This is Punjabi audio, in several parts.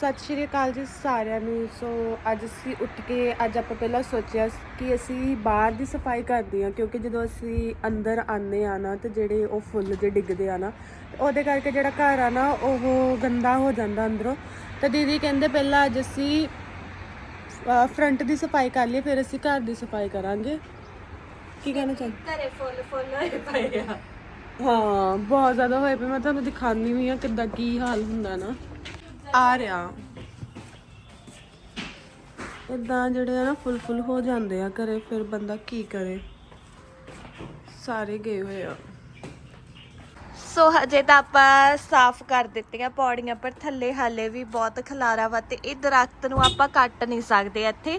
ਸਤਿ ਸ਼੍ਰੀ ਅਕਾਲ ਜੀ ਸਾਰਿਆਂ ਨੂੰ। ਸੋ ਅੱਜ ਅਸੀਂ ਉੱਠ ਕੇ ਅੱਜ ਆਪਾਂ ਪਹਿਲਾਂ ਸੋਚਿਆ ਕਿ ਅਸੀਂ ਬਾਹਰ ਦੀ ਸਫ਼ਾਈ ਕਰਦੇ ਹਾਂ ਕਿਉਂਕਿ ਜਦੋਂ ਅਸੀਂ ਅੰਦਰ ਆਨੇ ਆ ਨਾ ਤੇ ਜਿਹੜੇ ਉਹ ਫੁੱਲ ਜੇ ਡਿੱਗਦੇ ਆ ਨਾ ਉਹਦੇ ਕਰਕੇ ਜਿਹੜਾ ਘਰ ਆ ਨਾ ਉਹ ਗੰਦਾ ਹੋ ਜਾਂਦਾ ਅੰਦਰੋਂ। ਤੇ ਦੀਦੀ ਕਹਿੰਦੇ ਪਹਿਲਾਂ ਅੱਜ ਅਸੀਂ ਫਰੰਟ ਦੀ ਸਫ਼ਾਈ ਕਰ ਲਈਏ ਫਿਰ ਅਸੀਂ ਘਰ ਦੀ ਸਫ਼ਾਈ ਕਰਾਂਗੇ। ਕੀ ਕਹਿਣਾ ਚਾਹੁੰਦੇ ਘਰੇ ਫੁੱਲ ਫੁੱਲ ਹੋਏ ਪਏ ਆ। ਹਾਂ ਬਹੁਤ ਜ਼ਿਆਦਾ ਹੋਏ ਪਏ ਮੈਂ ਤੁਹਾਨੂੰ ਦਿਖਾਣੀ ਵੀ ਆ ਕਿੱਦਾਂ ਕੀ ਹਾਲ ਹੁੰਦਾ ਨਾ। ਆ ਰਿਹਾ। ਇਦਾਂ ਜਿਹੜੇ ਆ ਨਾ ਫੁੱਲ ਫੁੱਲ ਹੋ ਜਾਂਦੇ ਆ ਘਰੇ, ਫਿਰ ਬੰਦਾ ਕੀ ਕਰੇ? ਸਾਰੇ ਗਏ ਹੋਏ ਆ। ਸੋ ਹਜੇ ਤਾਂ ਆਪਾਂ ਸਾਫ਼ ਕਰ ਦਿੱਤੀਆਂ ਪੌੜੀਆਂ, ਪਰ ਥੱਲੇ ਹਾਲੇ ਵੀ ਬਹੁਤ ਖਲਾਰਾ ਵਾ ਤੇ ਇਹ ਦਰਖਤ ਨੂੰ ਆਪਾਂ ਕੱਟ ਨਹੀਂ ਸਕਦੇ ਇੱਥੇ।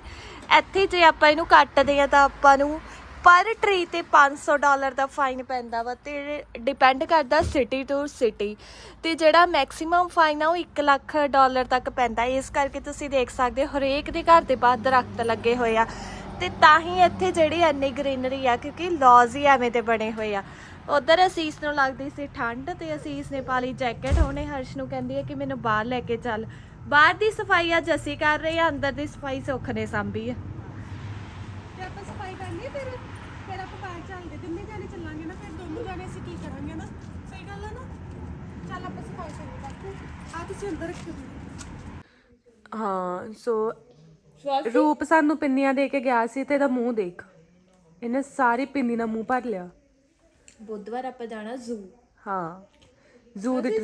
ਇੱਥੇ ਜੇ ਆਪਾਂ ਇਹਨੂੰ ਕੱਟਦੇ ਆ ਤਾਂ ਆਪਾਂ ਨੂੰ ਪਰ ਟਰੀ ਤੇ 500 ਡਾਲਰ ਦਾ ਫਾਈਨ ਪੈਂਦਾ ਵਾ ਤੇ ਡਿਪੈਂਡ ਕਰਦਾ ਸਿਟੀ ਟੂ ਸਿਟੀ ਤੇ ਜਿਹੜਾ ਮੈਕਸਿਮਮ ਫਾਈਨ ਆ ਉਹ 1 ਲੱਖ ਡਾਲਰ ਤੱਕ ਪੈਂਦਾ। ਇਸ ਕਰਕੇ ਤੁਸੀਂ ਦੇਖ ਸਕਦੇ ਹੋ, ਹਰੇਕ ਦੇ ਘਰ ਦੇ ਬਾਹਰ ਦਰਖਤ ਲੱਗੇ ਹੋਏ ਆ ਤੇ ਤਾਂ ਹੀ ਇੱਥੇ ਜਿਹੜੀ ਇੰਨੀ ਗ੍ਰੀਨਰੀ ਆ, ਕਿਉਂਕਿ ਲॉज ਹੀ ਐਵੇਂ ਦੇ ਬਣੇ ਹੋਏ ਆ। ਉਧਰ ਅਸੀਸ ਨੂੰ ਲੱਗਦੀ ਸੀ ਠੰਡ ਤੇ ਅਸੀਸ ਨੇ ਪਾ ਲਈ ਜੈਕਟ ਉਹਨੇ ਹਰਸ਼ ਨੂੰ ਕਹਿੰਦੀ ਹੈ ਕਿ ਮੈਨੂੰ ਬਾਹਰ ਲੈ ਕੇ ਚੱਲ। ਬਾਹਰ ਦੀ ਸਫ਼ਾਈ ਅੱਜ ਅਸੀਂ ਕਰ ਰਹੇ ਆ, ਅੰਦਰ ਦੀ ਸਫ਼ਾਈ ਸੁੱਖ ਨੇ ਸਾਂਭੀ ਆ। ਤੇ ਆਪਾਂ ਸਫ਼ਾਈ ਕਰ ਲਈ ਫਿਰ ਫਿਰ ਆਪਾਂ ਬਾਹਰ ਚੱਲਦੇ ਤਿੰਨੇ ਜਾਣੇ ਚੱਲਾਂਗੇ ਨਾ ਫਿਰ ਦੋਨੋਂ ਜਾਣੇ ਅਸੀਂ ਕੀ ਕਰਾਂਗੇ ਨਾ? ਸਹੀ ਗੱਲ ਹੈ ਨਾ? ਚੱਲ ਆਪਾਂ ਸਫ਼ਾਈ ਕਰੀਏ ਬਾਕੀ ਆ ਤੁਸੀਂ ਅੰਦਰ ਰੱਖਿਓ ਹਾਂ ਸੋ ਰੂਪ ਸਾਨੂੰ ਪਿੰਨੀਆਂ ਦੇ ਕੇ ਗਿਆ ਸੀ ਤੇ ਇਹਦਾ ਮੂੰਹ ਦੇਖ। ਇਹਨੇ ਸਾਰੀ ਪਿੰਨੀ ਨਾਲ ਮੂੰਹ ਭਰ ਲਿਆ। ਬੁੱਧਵਾਰ ਆਪਾਂ ਜਾਣਾ ਜ਼ੂ ਹਾਂ ਜ਼ੂ ਦੇ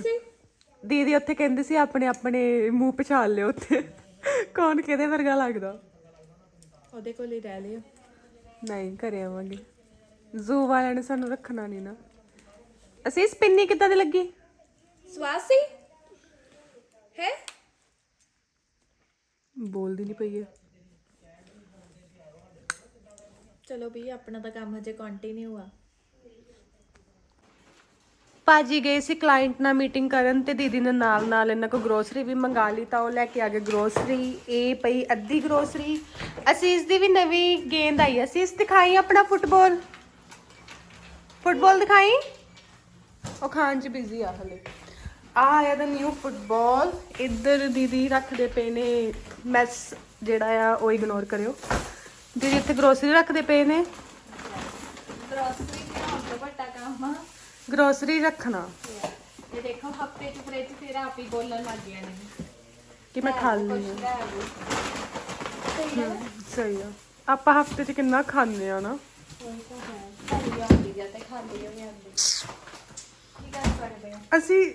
ਦੀਦੀ ਉੱਥੇ ਕਹਿੰਦੀ ਸੀ ਆਪਣੇ ਆਪਣੇ ਮੂੰਹ ਪਛਾਣ ਲਿਓ ਉੱਥੇ। ਕੌਣ ਕਿਹਦੇ ਵਰਗਾ ਲੱਗਦਾ? ਉਹਦੇ ਕੋਲ ਹੀ ਰਹਿ ਲਿਓ। ਨਹੀਂ ਘਰੇ ਆਵਾਂਗੇ। ਜ਼ੂ ਵਾਲਿਆਂ ਨੇ ਸਾਨੂੰ ਰੱਖਣਾ ਨਹੀਂ ਨਾ। ਅਸੀਂ ਇਸ ਪਿੰਨੀ ਕਿੱਦਾਂ ਦੀ ਲੱਗੀ? ਸਵਾਸੀ? ਹੈ? ਬੋਲਦੀ ਨਹੀਂ ਪਈ ਹੈ ਚਲੋ ਵੀ ਆਪਣਾ ਤਾਂ ਕੰਮ ਹਜੇ ਕੰਟੀਨਿਊ ਆ। ਭਾਜੀ ਗਏ ਸੀ ਕਲਾਇੰਟ ਨਾਲ ਮੀਟਿੰਗ ਕਰਨ ਤੇ ਦੀਦੀ ਨੇ ਨਾਲ ਨਾਲ ਇਹਨਾਂ ਕੋ ਗਰੋਸਰੀ ਵੀ ਮੰਗਾ ਲਈ ਤਾਂ ਉਹ ਲੈ ਕੇ ਆ ਗਏ ਗਰੋਸਰੀ ਇਹ ਪਈ ਅੱਧੀ ਗਰੋਸਰੀ ਅਸੀਂ ਦੀ ਵੀ ਨਵੀਂ ਗੇਂਦ ਆਈ ਅਸੀਂ ਦਿਖਾਈ ਆਪਣਾ ਫੁੱਟਬਾਲ ਫੁੱਟਬਾਲ ਦਿਖਾਈ? ਉਹ ਖਾਣ ਚ ਬਿਜ਼ੀ ਆ ਹਲੇ। ਆ ਆਇਆ ਦਾ ਨਿਊ ਫੁੱਟਬਾਲ ਇੱਧਰ ਦੀਦੀ ਰੱਖਦੇ ਪਏ ਨੇ ਮੈਸ ਜਿਹੜਾ ਆ, ਉਹ ਇਗਨੋਰ ਕਰਿਓ। ਦੀਦੀ ਇੱਥੇ ਗਰੋਸਰੀ ਰੱਖਦੇ ਪਏ ਨੇ ਗ੍ਰੋਸਰੀ ਦਾ ਬਹੁਤ ਵੱਡਾ ਕੰਮ ਆ ਗਰੋਸਰੀ ਰੱਖਣਾ। ਇਹ ਦੇਖੋ ਹਫ਼ਤੇ ਚ ਫ੍ਰਿਜ ਤੇਰਾ ਆਪ ਹੀ ਬੋਲਣ ਲੱਗ ਗਿਆ ਨੇ। ਕਿ ਮੈਂ ਖਾ ਲਈ ਆ ਲੈ ਆਵੋ। ਸਹੀ ਆ। ਆਪਾਂ ਹਫ਼ਤੇ 'ਚ ਕਿੰਨਾ ਖਾਂਦੇ ਆ ਨਾ। ਉਹੀ ਤਾਂ ਹੈ। ਖਾਲੀ ਆਉਂਦੀ ਆ ਤੇ ਖਾਲੀ ਹੋ ਜਾਂਦੀ ਕੀ ਕਰ ਸਕਦੇ ਆ? ਅਸੀਂ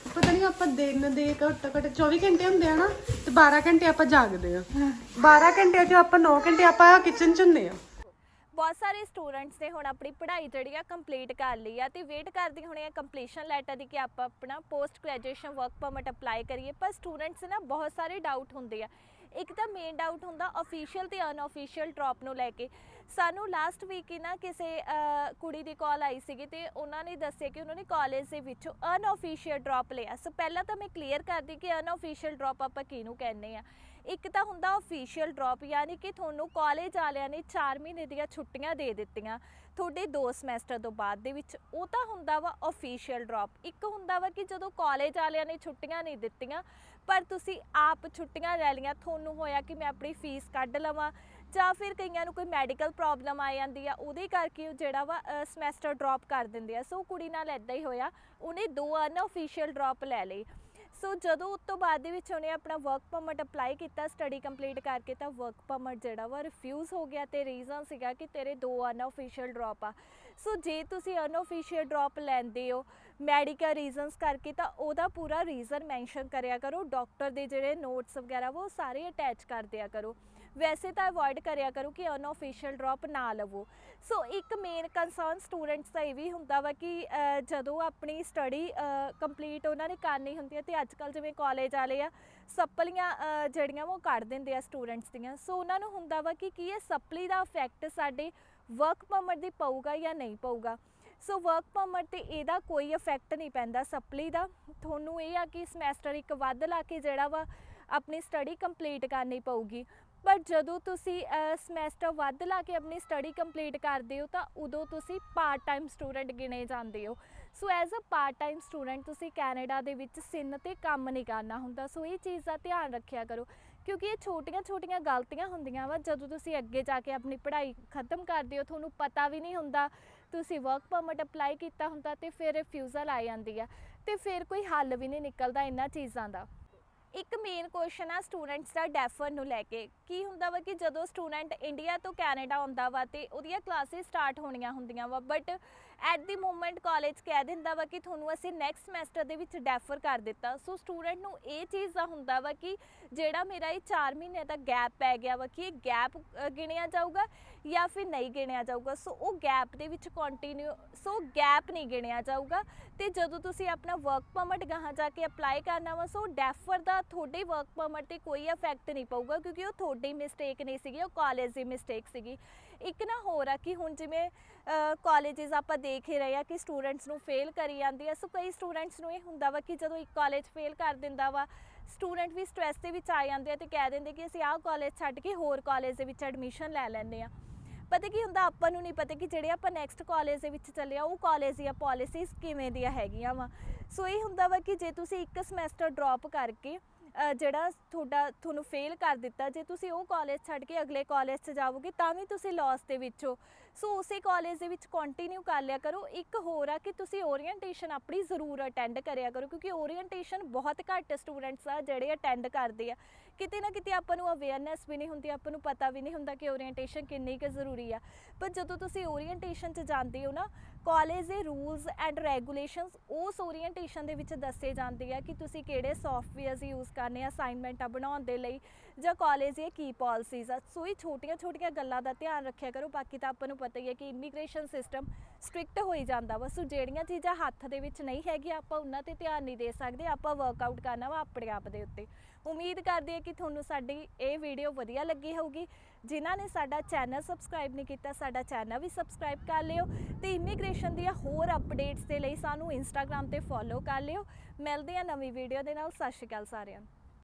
ਪਤਾ ਨਹੀਂ ਆਪਾਂ ਦਿਨ ਦੇ ਘੱਟ ਘੱਟ 24 ਘੰਟੇ ਹੁੰਦੇ ਆ ਨਾ ਤੇ 12 ਘੰਟੇ ਆਪਾਂ ਜਾਗਦੇ ਆ। 12 ਘੰਟਿਆਂ 'ਚ ਆਪਾਂ 9 ਘੰਟੇ ਆਪਾਂ ਕਿਚਨ 'ਚ ਹੁੰਦੇ ਆ। ਬਹੁਤ ਸਾਰੇ ਸਟੂਡੈਂਟਸ ਨੇ ਹੁਣ ਆਪਣੀ ਪੜ੍ਹਾਈ ਜਿਹੜੀ ਆ ਕੰਪਲੀਟ ਕਰ ਲਈ ਆ ਤੇ ਵੇਟ ਕਰਦੀ ਹੋਣੀ ਆ ਕੰਪਲੀਸ਼ਨ ਲੈਟਰ ਦੀ ਕਿ ਆਪਾਂ ਆਪਣਾ post graduation work permit apply ਕਰੀਏ। ਪਰ ਸਟੂਡੈਂਟਸ ਨਾ ਬਹੁਤ ਸਾਰੇ ਡਾਊਟ ਹੁੰਦੇ ਆ। ਇੱਕ ਤਾਂ ਮੇਨ ਡਾਊਟ ਹੁੰਦਾ ਅਫੀਸ਼ੀਅਲ ਤੇ ਅਨਅਫੀਸ਼ੀਅਲ ਡ੍ਰੌਪ ਨੂੰ ਲੈ ਕੇ। ਸਾਨੂੰ ਲਾਸਟ ਵੀਕ ਹੀ ਨਾ ਕਿਸੇ ਕੁੜੀ ਦੀ ਕਾਲ ਆਈ ਸੀਗੀ ਤੇ ਉਹਨਾਂ ਨੇ ਦੱਸਿਆ ਕਿ ਉਹਨਾਂ ਨੇ ਕਾਲਜ ਦੇ ਵਿੱਚੋਂ ਅਨਅਫੀਸ਼ੀਅਲ ਡ੍ਰੌਪ ਲਿਆ। ਸੋ ਪਹਿਲਾਂ ਤਾਂ ਮੈਂ ਕਲੀਅਰ ਕਰਦੀ ਕਿ ਅਨਅਫੀਸ਼ੀਅਲ ਡ੍ਰੌਪ ਆਪਾਂ ਕਿਹਨੂੰ ਕਹਿੰਦੇ ਆ। ਇੱਕ ਤਾਂ ਹੁੰਦਾ ਅਫੀਸ਼ੀਅਲ ਡ੍ਰੌਪ ਯਾਨੀ ਕਿ ਤੁਹਾਨੂੰ ਕਾਲਜ ਵਾਲਿਆਂ ਨੇ 4 ਮਹੀਨੇ ਦੀਆਂ ਛੁੱਟੀਆਂ ਦੇ ਦਿੱਤੀਆਂ ਤੁਹਾਡੇ 2 ਸਮੈਸਟਰ ਤੋਂ ਬਾਅਦ ਦੇ ਵਿੱਚ। ਉਹ ਤਾਂ ਹੁੰਦਾ ਵਾ ਅਫੀਸ਼ੀਅਲ ਡ੍ਰੌਪ ਇੱਕ ਹੁੰਦਾ ਵਾ ਕਿ ਜਦੋਂ ਕਾਲਜ ਵਾਲਿਆਂ ਨੇ ਛੁੱਟੀਆਂ ਨਹੀਂ ਦਿੱਤੀਆਂ, ਪਰ ਤੁਸੀਂ ਆਪ ਛੁੱਟੀਆਂ ਲੈ ਲਈਆਂ, ਤੁਹਾਨੂੰ ਹੋਇਆ ਕਿ ਮੈਂ ਆਪਣੀ ਫੀਸ ਕੱਢ ਲਵਾਂ ਜਾਂ ਫਿਰ ਕਈਆਂ ਨੂੰ ਕੋਈ ਮੈਡੀਕਲ ਪ੍ਰੋਬਲਮ ਆ ਜਾਂਦੀ ਆ, ਉਹਦੇ ਕਰਕੇ ਉਹ ਜਿਹੜਾ ਵਾ ਸਮੈਸਟਰ ਡ੍ਰੌਪ ਕਰ ਦਿੰਦੇ ਆ। ਸੋ ਕੁੜੀ ਨਾਲ ਇਦਾਂ ਹੀ ਹੋਇਆ, ਉਹਨੇ ਦੋ ਅਨਅਫੀਸ਼ੀਅਲ ਡ੍ਰੌਪ ਲੈ ਲਈ ਸੋ ਜਦੋਂ ਉਸ ਤੋਂ ਬਾਅਦ ਦੇ ਵਿੱਚ ਉਹਨੇ ਆਪਣਾ ਵਰਕ ਪਰਮਿਟ ਅਪਲਾਈ ਕੀਤਾ ਸਟੱਡੀ ਕੰਪਲੀਟ ਕਰਕੇ ਤਾਂ ਵਰਕ ਪਰਮਿਟ ਜਿਹੜਾ ਵਾ ਰਿਫਿਊਜ਼ ਹੋ ਗਿਆ ਤੇ ਰੀਜ਼ਨ ਸੀਗਾ ਕਿ ਤੇਰੇ ਦੋ ਅਨਅਫੀਸ਼ੀਅਲ ਡ੍ਰੌਪ ਆ। ਸੋ ਜੇ ਤੁਸੀਂ ਅਨਅਫੀਸ਼ੀਅਲ ਡ੍ਰੌਪ ਲੈਂਦੇ ਹੋ ਮੈਡੀਕਲ ਰੀਜ਼ਨਸ ਕਰਕੇ ਤਾਂ ਉਹਦਾ ਪੂਰਾ ਰੀਜ਼ਨ ਮੈਂਸ਼ਨ ਕਰਿਆ ਕਰੋ ਡਾਕਟਰ ਦੇ ਜਿਹੜੇ ਨੋਟਸ ਵਗੈਰਾ ਵਾ ਉਹ ਸਾਰੇ ਅਟੈਚ ਕਰ ਦਿਆ ਕਰੋ। ਵੈਸੇ ਤਾਂ ਅਵੋਇਡ ਕਰਿਆ ਕਰੋ ਕਿ ਅਨਅਫੀਸ਼ੀਅਲ ਡ੍ਰੌਪ ਨਾ ਲਵੋ। ਸੋ ਇੱਕ ਮੇਨ ਕੰਸਰਨ ਸਟੂਡੈਂਟਸ ਦਾ ਇਹ ਵੀ ਹੁੰਦਾ ਵਾ ਕਿ ਜਦੋਂ ਆਪਣੀ ਸਟੱਡੀ ਕੰਪਲੀਟ ਉਹਨਾਂ ਨੇ ਕਰਨੀ ਹੁੰਦੀ ਹੈ ਤੇ ਅੱਜ ਕੱਲ ਜਿਵੇਂ ਕਾਲਜ ਵਾਲੇ ਆ, ਸੱਪਲੀਆਂ ਜਿਹੜੀਆਂ ਵਾ ਉਹ ਕੱਢ ਦਿੰਦੇ ਆ ਸਟੂਡੈਂਟਸ ਦੀਆਂ। ਸੋ ਉਹਨਾਂ ਨੂੰ ਹੁੰਦਾ ਵਾ ਕਿ ਕੀ ਇਹ ਸੱਪਲੀ ਦਾ ਇਫੈਕਟ ਸਾਡੇ ਵਰਕ ਪਰਮਿਟ ਦੀ ਪਊਗਾ ਜਾਂ ਨਹੀਂ ਪਊਗਾ। ਸੋ ਵਰਕ ਪਰਮਿਟ ਤੇ ਇਹਦਾ ਕੋਈ ਇਫੈਕਟ ਨਹੀਂ ਪੈਂਦਾ ਸਪਲੀ ਦਾ। ਤੁਹਾਨੂੰ ਇਹ ਆ ਕਿ ਸਮੈਸਟਰ ਇੱਕ ਵੱਧ ਲਾ ਕੇ ਜਿਹੜਾ ਵਾ ਆਪਣੀ ਸਟੱਡੀ ਕੰਪਲੀਟ ਕਰਨੀ ਪਊਗੀ। ਪਰ ਜਦੋਂ ਤੁਸੀਂ ਸਮੈਸਟਰ ਵੱਧ ਲਾ ਕੇ ਆਪਣੀ ਸਟੱਡੀ ਕੰਪਲੀਟ ਕਰਦੇ ਹੋ, ਤਾਂ ਉਦੋਂ ਤੁਸੀਂ ਪਾਰਟ ਟਾਈਮ ਸਟੂਡੈਂਟ ਗਿਣੇ ਜਾਂਦੇ ਹੋ। So as a part time student ਤੁਸੀਂ ਕੈਨੇਡਾ ਦੇ ਵਿੱਚ ਸਿਨ ਤੇ ਕੰਮ ਨਹੀਂ ਕਰਨਾ ਹੁੰਦਾ। ਸੋ ਇਹ ਚੀਜ਼ ਦਾ ਧਿਆਨ ਰੱਖਿਆ ਕਰੋ। ਕਿਉਂਕਿ ਇਹ ਛੋਟੀਆਂ-ਛੋਟੀਆਂ ਗਲਤੀਆਂ ਹੁੰਦੀਆਂ ਵਾ। ਜਦੋਂ ਤੁਸੀਂ ਅੱਗੇ ਜਾ ਕੇ ਆਪਣੀ ਪੜ੍ਹਾਈ ਖਤਮ ਕਰਦੇ ਹੋ, ਤੁਹਾਨੂੰ ਪਤਾ ਵੀ ਨਹੀਂ ਹੁੰਦਾ। ਤੁਸੀਂ ਵਰਕ ਪਰਮਿਟ ਅਪਲਾਈ ਕੀਤਾ ਹੁੰਦਾ ਤੇ ਫਿਰ ਰਿਫਿਊਜ਼ਲ ਆ ਜਾਂਦੀ ਆ। ਤੇ ਫਿਰ ਕੋਈ ਹੱਲ ਵੀ ਨਹੀਂ ਨਿਕਲਦਾ ਇਹਨਾਂ ਚੀਜ਼ਾਂ ਦਾ। ਇੱਕ ਮੇਨ ਕੁਐਸਚਨ ਆ ਸਟੂਡੈਂਟਸ ਦਾ ਡੈਫਰ ਨੂੰ ਲੈ ਕੇ। ਕੀ ਹੁੰਦਾ ਵਾ ਕਿ ਜਦੋਂ ਸਟੂਡੈਂਟ ਇੰਡੀਆ ਤੋਂ ਕੈਨੇਡਾ ਆਉਂਦਾ ਵਾ ਤੇ ਉਹਦੀਆਂ ਕਲਾਸਿਸ ਸਟਾਰਟ ਹੋਣੀਆਂ ਹੁੰਦੀਆਂ ਵਾ but at the moment college ਕਹਿ ਦਿੰਦਾ ਵਾ ਕਿ ਤੁਹਾਨੂੰ ਅਸੀਂ ਨੈਕਸਟ ਸਮੈਸਟਰ ਦੇ ਵਿੱਚ ਡੈਫਰ ਕਰ ਦਿੱਤਾ। ਸੋ ਸਟੂਡੈਂਟ ਨੂੰ ਇਹ ਚੀਜ਼ ਦਾ ਹੁੰਦਾ ਵਾ ਕਿ ਜਿਹੜਾ ਮੇਰਾ ਇਹ 4 ਮਹੀਨੇ ਦਾ ਗੈਪ ਪੈ ਗਿਆ ਵਾ, ਕਿ ਇਹ ਗੈਪ ਗਿਣਿਆ ਜਾਊਗਾ ਜਾਂ ਫਿਰ ਨਹੀਂ ਗਿਣਿਆ ਜਾਊਗਾ। ਸੋ ਉਹ ਗੈਪ ਦੇ ਵਿੱਚ ਕੰਟੀਨਿਊ ਸੋ ਗੈਪ ਨਹੀਂ ਗਿਣਿਆ ਜਾਊਗਾ। ਤੇ ਜਦੋਂ ਤੁਸੀਂ ਆਪਣਾ ਵਰਕ ਪਰਮਿਟ ਗਾਹਾਂ ਜਾ ਕੇ ਅਪਲਾਈ ਕਰਨਾ ਵਾ ਸੋ ਡੈਫਰ ਦਾ ਤੁਹਾਡੇ ਵਰਕ ਪਰਮਿਟ ਤੇ ਕੋਈ ਇਫੈਕਟ ਨਹੀਂ ਪਊਗਾ, ਕਿਉਂਕਿ ਉਹ ਤੁਹਾਡੀ ਮਿਸਟੇਕ ਨਹੀਂ ਸੀਗੀ, ਉਹ ਕਾਲਜ ਦੀ ਮਿਸਟੇਕ ਸੀਗੀ। ਇੱਕ ਨਾ ਹੋਰ ਆ ਕਿ ਹੁਣ ਜਿਵੇਂ ਕਾਲਜਸ ਆਪਾਂ ਦੇਖ ਹੀ ਰਹੇ ਆ ਕਿ ਸਟੂਡੈਂਟਸ ਨੂੰ ਫੇਲ ਕਰੀ ਜਾਂਦੀ ਆ। ਸੋ ਕਈ ਸਟੂਡੈਂਟਸ ਨੂੰ ਇਹ ਹੁੰਦਾ ਵਾ ਕਿ ਜਦੋਂ ਇੱਕ ਕਾਲਜ ਫੇਲ ਕਰ ਦਿੰਦਾ ਵਾ ਸਟੂਡੈਂਟ ਵੀ ਸਟ੍ਰੈਸ ਦੇ ਵਿੱਚ ਆ ਜਾਂਦੇ ਆ ਤੇ ਕਹਿ ਦਿੰਦੇ ਕਿ ਅਸੀਂ ਆਹ ਕਾਲਜ ਛੱਡ ਕੇ ਹੋਰ ਕਾਲਜ ਦੇ ਵਿੱਚ ਐਡਮਿਸ਼ਨ ਲੈ ਲੈਂਦੇ ਆ। ਪਤਾ ਕੀ ਹੁੰਦਾ, ਆਪਾਂ ਨੂੰ ਨਹੀਂ ਪਤਾ ਕਿ ਜਿਹੜੇ ਆਪਾਂ ਨੈਕਸਟ ਕਾਲਜ ਦੇ ਵਿੱਚ ਚੱਲੇ ਆ, ਉਹ ਕਾਲਜ ਦੀਆਂ ਪਾਲਿਸੀਜ਼ ਕਿਵੇਂ ਦੀਆਂ ਹੈਗੀਆਂ ਵਾ। ਸੋ ਇਹ ਹੁੰਦਾ ਵਾ ਕਿ ਜੇ ਤੁਸੀਂ ਇੱਕ ਸਮੈਸਟਰ ਡ੍ਰੌਪ ਕਰਕੇ ਜਿਹੜਾ ਤੁਹਾਡਾ, ਤੁਹਾਨੂੰ ਫੇਲ ਕਰ ਦਿੱਤਾ, ਜੇ ਤੁਸੀਂ ਉਹ ਕਾਲਜ ਛੱਡ ਕੇ ਅਗਲੇ ਕਾਲਜ 'ਚ ਜਾਵੋਗੇ, ਤਾਂ ਵੀ ਤੁਸੀਂ ਲਾਸ ਦੇ ਵਿੱਚੋਂ ਸੋ ਉਸੇ ਕਾਲਜ ਦੇ ਵਿੱਚ ਕੰਟੀਨਿਊ ਕਰ ਲਿਆ ਕਰੋ। ਇੱਕ ਹੋਰ ਆ ਕਿ ਤੁਸੀਂ ਓਰੀਐਂਟੇਸ਼ਨ ਆਪਣੀ ਜ਼ਰੂਰ ਅਟੈਂਡ ਕਰਿਆ ਕਰੋ, ਕਿਉਂਕਿ ਓਰੀਐਂਟੇਸ਼ਨ ਬਹੁਤ ਘੱਟ ਸਟੂਡੈਂਟਸ ਆ ਜਿਹੜੇ ਅਟੈਂਡ ਕਰਦੇ ਆ। ਕਿਤੇ ਨਾ ਕਿਤੇ ਆਪਾਂ ਨੂੰ ਅਵੇਅਰਨੈਸ ਵੀ ਨਹੀਂ ਹੁੰਦੀ, ਆਪਾਂ ਨੂੰ ਪਤਾ ਵੀ ਨਹੀਂ ਹੁੰਦਾ ਕਿ ਓਰੀਐਂਟੇਸ਼ਨ ਕਿੰਨੀ ਕੁ ਜ਼ਰੂਰੀ ਆ। ਪਰ ਜਦੋਂ ਤੁਸੀਂ ਓਰੀਐਂਟੇਸ਼ਨ 'ਚ ਜਾਂਦੇ ਹੋ ਨਾ ਕਾਲਜ ਦੇ ਰੂਲਸ ਐਂਡ ਰੈਗੂਲੇਸ਼ਨਸ ਉਸ ਓਰੀਐਂਟੇਸ਼ਨ ਦੇ ਵਿੱਚ ਦੱਸੇ ਜਾਂਦੇ ਆ ਕਿ ਤੁਸੀਂ ਕਿਹੜੇ ਸੌਫਟਵੇਅਰਸ ਯੂਜ਼ ਕਰਨੇ ਆ ਅਸਾਈਨਮੈਂਟਾਂ ਬਣਾਉਣ ਦੇ ਲਈ ਜਾਂ ਕਾਲਜ ਦੀਆਂ ਕੀ ਪਾਲਿਸੀਜ਼ ਆ, ਸੋ ਇਹ ਛੋਟੀਆਂ-ਛੋਟੀਆਂ ਗੱਲਾਂ ਦਾ ਧਿਆਨ ਰੱਖਿਆ ਕਰੋ, ਬਾਕੀ ਤਾਂ ਆਪਾਂ ਨੂੰ ਪਤਾ ਹੀ ਹੈ ਕਿ ਇਮੀਗ੍ਰੇਸ਼ਨ ਸਿਸਟਮ ਸਟ੍ਰਿਕਟ ਹੋਈ ਜਾਂਦਾ ਵਾ, ਸੋ ਜਿਹੜੀਆਂ ਚੀਜ਼ਾਂ ਹੱਥ ਦੇ ਵਿੱਚ ਨਹੀਂ ਹੈਗੀਆਂ, ਆਪਾਂ ਉਹਨਾਂ ਤੇ ਧਿਆਨ ਨਹੀਂ ਦੇ ਸਕਦੇ, ਆਪਾਂ ਵਰਕਆਊਟ ਕਰਨਾ ਵਾ ਆਪਣੇ ਆਪ ਦੇ ਉੱਤੇ। ਉਮੀਦ ਕਰਦੇ ਹਾਂ ਕਿ ਤੁਹਾਨੂੰ ਸਾਡੀ ਇਹ ਵੀਡੀਓ ਵਧੀਆ ਲੱਗੀ ਹੋਊਗੀ। ਜਿਨ੍ਹਾਂ ਨੇ ਸਾਡਾ ਚੈਨਲ ਸਬਸਕ੍ਰਾਈਬ ਨਹੀਂ ਕੀਤਾ, ਸਾਡਾ ਚੈਨਲ ਵੀ ਸਬਸਕ੍ਰਾਈਬ ਕਰ ਲਿਓ ਤੇ ਇਮੀਗ੍ਰੇਸ਼ਨ ਦੀਆਂ ਹੋਰ ਅਪਡੇਟਸ ਦੇ ਲਈ ਸਾਨੂੰ ਇੰਸਟਾਗ੍ਰam ਤੇ ਫੋਲੋ ਕਰ ਲਿਓ। ਮਿਲਦੇ ਹਾਂ ਨਵੀਂ ਵੀਡੀਓ ਦੇ ਨਾਲ, ਸਤਿ ਸ਼੍ਰੀ ਅਕਾਲ ਸਾਰਿਆਂ ਨੂੰ।